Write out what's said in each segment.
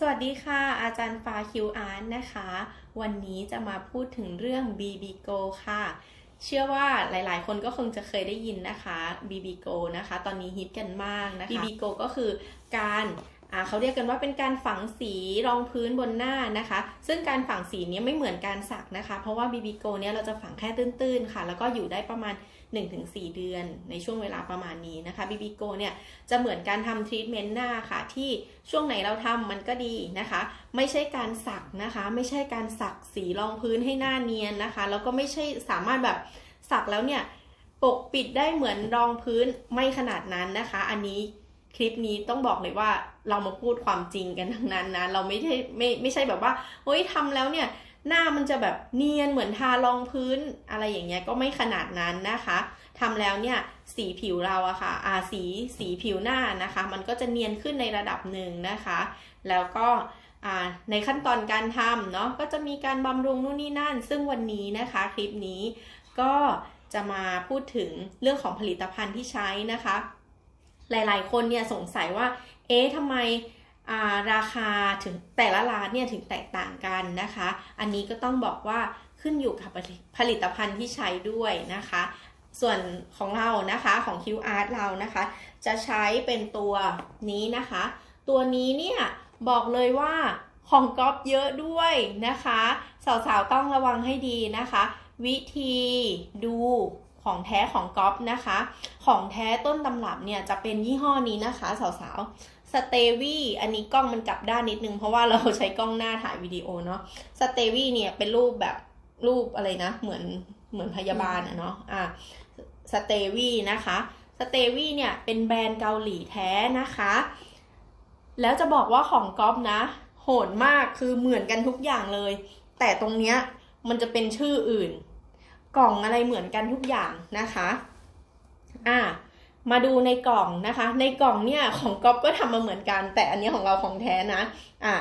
สวัสดีค่ะ อาจารย์ฟ้าคิวอาร์นะคะ วันนี้จะมาพูดถึงเรื่อง BB Go ค่ะ เชื่อว่าหลายๆ คนก็คงจะเคยได้ยินนะคะ BB Go นะคะ ตอนนี้ฮิตกันมากนะคะ BB Go ก็คือการ เขาเรียกกันว่าเป็นการฝังสีรองพื้นบนหน้านะคะ ซึ่งการฝังสีนี้ไม่เหมือนการสักนะคะ เพราะว่า BB Go เนี้ยเราจะฝังแค่ตื้นๆค่ะ แล้วก็อยู่ได้ประมาณ 1-4 เดือนในช่วงเวลาประมาณนี้นะคะ BB Go เนี่ยจะเหมือนการทำทรีทเมนต์หน้าค่ะ ที่ช่วงไหนเราทำมันก็ดีนะคะ ไม่ใช่การสักนะคะ ไม่ใช่การสักสีรองพื้นให้หน้าเนียนนะคะ แล้วก็ไม่ใช่สามารถแบบสักแล้วเนี่ยปกปิดได้เหมือนรองพื้นไม่ขนาดนั้นนะคะ อันนี้ คลิปนี้ต้องบอกเลยว่าเรามาพูดความจริงกันทั้งนั้นนะ เราไม่ใช่ไม่ไม่ใช่แบบว่าเฮ้ยทำแล้วเนี่ย หน้ามันจะแบบเนียนเหมือนทารองพื้นอะไรอย่างเงี้ยก็ไม่ขนาดนั้นนะคะทำแล้วเนี่ยสีผิวเราอะค่ะอาสีสีผิวหน้านะคะ มันก็จะเนียนขึ้นในระดับหนึ่งนะคะ แล้วก็ในขั้นตอนการทำเนาะก็จะมีการบำรุงนู่นนี่นั่น ซึ่งวันนี้นะคะคลิปนี้ก็จะมาพูดถึงเรื่องของผลิตภัณฑ์ที่ใช้นะคะ หลาย ๆ คนเนี่ยสงสัยว่า เอ๊ะทำไมราคาถึงแต่ละร้านเนี่ยถึงแตกต่างกันนะคะ อันนี้ก็ต้องบอกว่าขึ้นอยู่กับผลิตภัณฑ์ที่ใช้ด้วยนะคะ ส่วนของเรานะคะของ QR เรานะคะ จะใช้เป็นตัวนี้นะคะ ตัวนี้เนี่ยบอกเลยว่าของก๊อปเยอะด้วยนะคะ สาวๆต้องระวังให้ดีนะคะ วิธีดู ของแท้ของก๊อปนะคะ ของแท้ต้นตำรับเนี่ยจะเป็นยี่ห้อนี้นะคะสาวๆสเตวี่อันนี้กล้องมันกลับด้านนิดนึง เพราะว่าเราใช้กล้องหน้าถ่ายวิดีโอเนาะสเตวี่เนี่ยเป็นรูปแบบรูปอะไรนะ เหมือนเหมือนพยาบาลอะเนาะอะสเตวี่นะคะสเตวี่เนี่ยเป็นแบรนด์เกาหลีแท้นะคะ แล้วจะบอกว่าของก๊อปนะ โหดมากคือเหมือนกันทุกอย่างเลย แต่ตรงเนี้ยมันจะเป็นชื่ออื่น กล่องอะไรเหมือนกันทุกอย่างนะคะอ่ามาดูในกล่องนะคะ ในกล่องเนี่ยของก๊อฟก็ทำมาเหมือนกัน แต่อันนี้ของเราของแท้นะอะ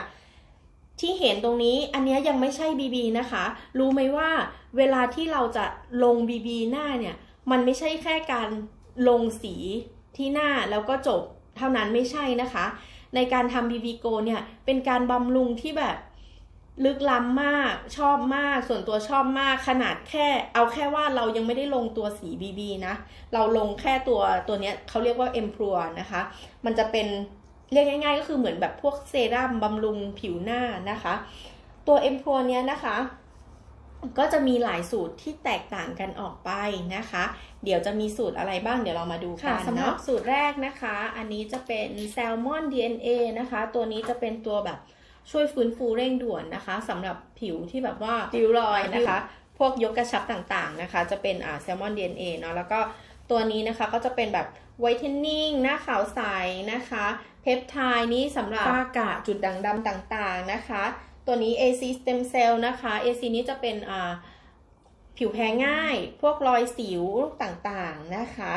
ที่เห็นตรงนี้อันนี้ยังไม่ใช่ BB นะคะ รู้ไหมว่าเวลาที่เราจะลง BB หน้าเนี่ย มันไม่ใช่แค่การลงสีที่หน้าแล้วก็จบเท่านั้นไม่ใช่นะคะ ในการทำ BB Go เนี่ย เป็นการบำรุงที่แบบ ลึกล้ำมากชอบมากส่วนตัวชอบมากขนาดแค่ เอาแค่ว่าเรายังไม่ได้ลงตัวสี BB นะ เราลงแค่ตัวตัวนี้เขาเรียกว่า e m p r o นะคะ มันจะเป็นเรียกง่ายๆ ก็คือเหมือนแบบพวกเซรั่มบำรุงผิวหน้านะคะ ตัว e m p r o เนี้ยนะคะ ก็จะมีหลายสูตรที่แตกต่างกันออกไปนะคะ เดี๋ยวจะมีสูตรอะไรบ้างเดี๋ยวเรามาดูกันสำหรับสูตรแรกนะคะ อันนี้จะเป็นแซลมอน DNA นะคะ ตัวนี้จะเป็นตัวแบบ ช่วยฟื้นฟูเร่งด่วนนะคะสำหรับผิวที่แบบว่าริ้วรอยนะคะ พวกยกกระชับต่างๆนะคะ จะเป็นอ่าแซลมอน DNA เนาะแล้วก็ตัวนี้นะคะก็จะเป็นแบบไวท์เทนนิ่งหน้าขาวใสนะคะ เพปไทด์นี้สำหรับฝ้ากระจุดด่างดำต่างๆนะคะ ตัวนี้ AC Stem Cell นะคะ AC นี้จะเป็นอ่าผิวแพ้ง่าย พวกรอยสิวต่างๆนะคะ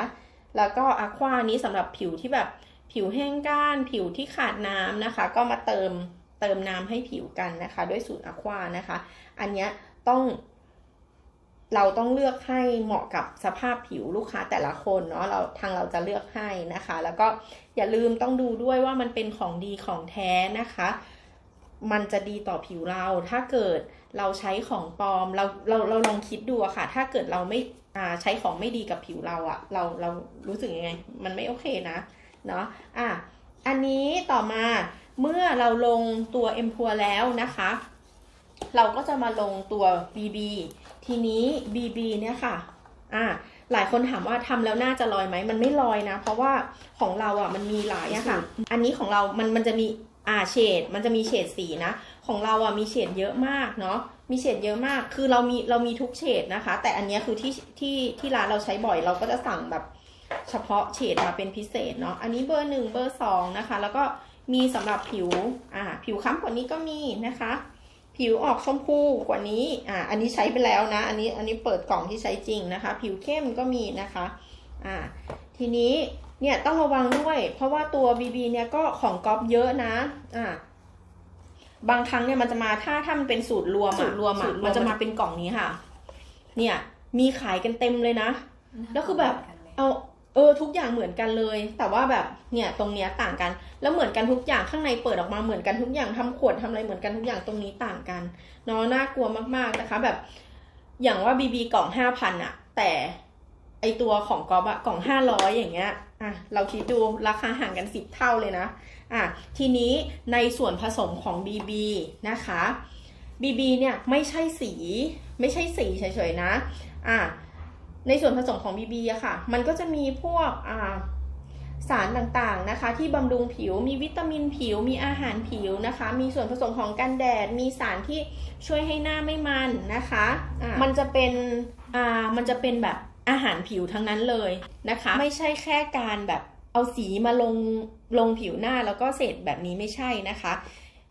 แล้วก็อะควานี้สำหรับผิวที่แบบผิวแห้งก้าน ผิวที่ขาดน้ำนะคะ ก็มาเติม เติมน้ำให้ผิวกันนะคะ ด้วยสูตรอะควานะคะ อันนี้ต้องเราต้องเลือกให้เหมาะกับสภาพผิวลูกค้าแต่ละคนเนาะเราทางเราจะเลือกให้นะคะ แล้วก็อย่าลืมต้องดูด้วยว่ามันเป็นของดีของแท้นะคะ มันจะดีต่อผิวเรา ถ้าเกิดเราใช้ของปลอมเราเราเราลองคิดดูอะค่ะ ถ้าเกิดเราไม่อ่าใช้ของไม่ดีกับผิวเราอะเราเรารู้สึกยังไง มันไม่โอเคนะเนาะอะอันนี้ต่อมา เมื่อเราลงตัว M พัวแล้วนะคะ เราก็จะมาลงตัว BB ทีนี้ BB เนี่ยค่ะอ่าหลายคนถามว่าทำแล้วน่าจะลอยไหมมันไม่ลอยนะ เพราะว่าของเราอะมันมีหลายอะค่ะ อันนี้ของเรา มันมันจะมีอ่าเฉด มันจะมีเฉดสีนะ ของเราอะมีเฉดเยอะมากเนาะ มีเฉดเยอะมาก คือเรามีเรามีทุกเฉดนะคะ แต่อันนี้คือที่ที่ที่ร้านเราใช้บ่อยเราก็จะสั่งแบบเฉพาะเฉดมาเป็นพิเศษเนาะ อันนี้เบอร์หนึ่งเบอร์สองนะคะ แล้วก็ มีสำหรับผิวอ่าผิวค้ำกว่านี้ก็มีนะคะ ผิวออกชมพูกว่านี้อ่าอันนี้ใช้ไปแล้วนะ อันนี้อันนี้เปิดกล่องที่ใช้จริงนะคะ ผิวเข้มก็มีนะคะอ่าทีนี้เนี่ยต้องระวังด้วย เพราะว่าตัว BB เนี่ยก็ของก๊อปเยอะนะอ่าบางครั้งเนี่ยมันจะมาถ้าถ้ามันเป็นสูตรรวมสูตรรวมอะมันจะมาเป็นกล่องนี้ค่ะ เนี่ยมีขายกันเต็มเลยนะ แล้วคือแบบเอาเออทุกอย่างเหมือนกันเลย แต่ว่าแบบเนี่ยตรงเนี้ยต่างกัน แล้วเหมือนกันทุกอย่างข้างในเปิดออกมาเหมือนกันทุกอย่างทำขวดทำอะไรเหมือนกันทุกอย่างตรงนี้ต่างกันเนาะน่ากลัวมากๆนะคะ แบบ อย่างว่าบีบีกล่องห้าพันอะแต่ไอตัวของกอบอะกล่องห้าร้อยอย่างเงี้ยอะเราคิดดูราคาห่างกันสิบเท่าเลยนะอะทีนี้ในส่วนผสมของ BB นะคะ BB เนี่ยไม่ใช่สี ไม่ใช่สีเฉยๆนะอะ ในส่วนผสมของ BB อะค่ะ มันก็จะมีพวกสารต่างๆนะคะ ที่บำรุงผิว มีวิตามินผิว มีอาหารผิวนะคะ มีส่วนผสมของกันแดด มีสารที่ช่วยให้หน้าไม่มันนะคะะมันจะเป็นมันจะเป็นแบบอาหารผิวทั้งนั้นเลยนะคะ ไม่ใช่แค่การแบบเอาสีมาลงลงผิวหน้าแล้วก็เสร็จแบบนี้ไม่ใช่นะคะ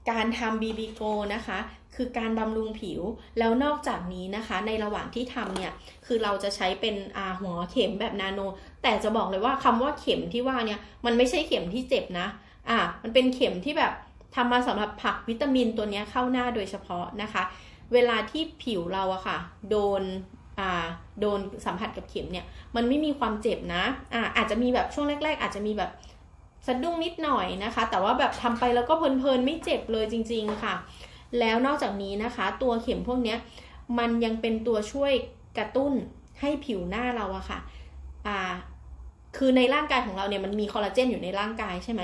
การทำ BB Go นะคะ คือการบำรุงผิวแล้วนอกจากนี้นะคะ ในระหว่างที่ทำเนี่ย คือเราจะใช้เป็นหัวเข็มแบบนาโน แต่จะบอกเลยว่าคำว่าเข็มที่ว่าเนี่ยมันไม่ใช่เข็มที่เจ็บนะ อ่า มันเป็นเข็มที่แบบทำมาสำหรับผลักวิตามินตัวนี้เข้าหน้าโดยเฉพาะนะคะ เวลาที่ผิวเราอะค่ะ โดนอ่าโดนสัมผัสกับเข็มเนี่ย มันไม่มีความเจ็บนะอ่าอาจจะมีแบบช่วงแรก ๆ อาจจะมีแบบ สะดุ้งนิดหน่อยนะคะ แต่ว่าแบบทำไปแล้วก็เพลินๆไม่เจ็บเลยจริง ๆค่ะ แล้วนอกจากนี้นะคะ ตัวเข็มพวกนี้มันยังเป็นตัวช่วยกระตุ้นให้ผิวหน้าเราอะค่ะอ่าคือในร่างกายของเราเนี่ยมันมีคอลลาเจนอยู่ในร่างกายใช่ไหม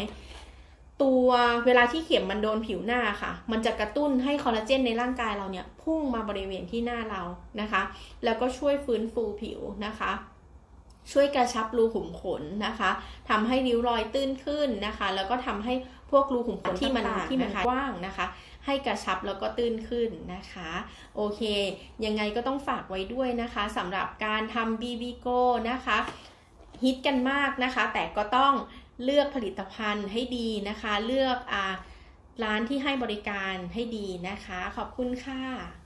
ตัวเวลาที่เข็มมันโดนผิวหน้าค่ะ มันจะกระตุ้นให้คอลลาเจนในร่างกายเราเนี่ยพุ่งมาบริเวณที่หน้าเรานะคะ แล้วก็ช่วยฟื้นฟูผิวนะคะ ช่วยกระชับรูขุมขนนะคะทำให้ริ้วรอยตื้นขึ้นนะคะ แล้วก็ทำให้พวกรูขุมขนที่มันที่มันกว้างนะคะ ให้กระชับแล้วก็ตื้นขึ้นนะคะ โอเค ยังไงก็ต้องฝากไว้ด้วยนะคะสำหรับการทำ BB Go นะคะฮิตกันมากนะคะ แต่ก็ต้องเลือกผลิตภัณฑ์ให้ดีนะคะ เลือกอ่าร้านที่ให้บริการให้ดีนะคะ ขอบคุณค่ะ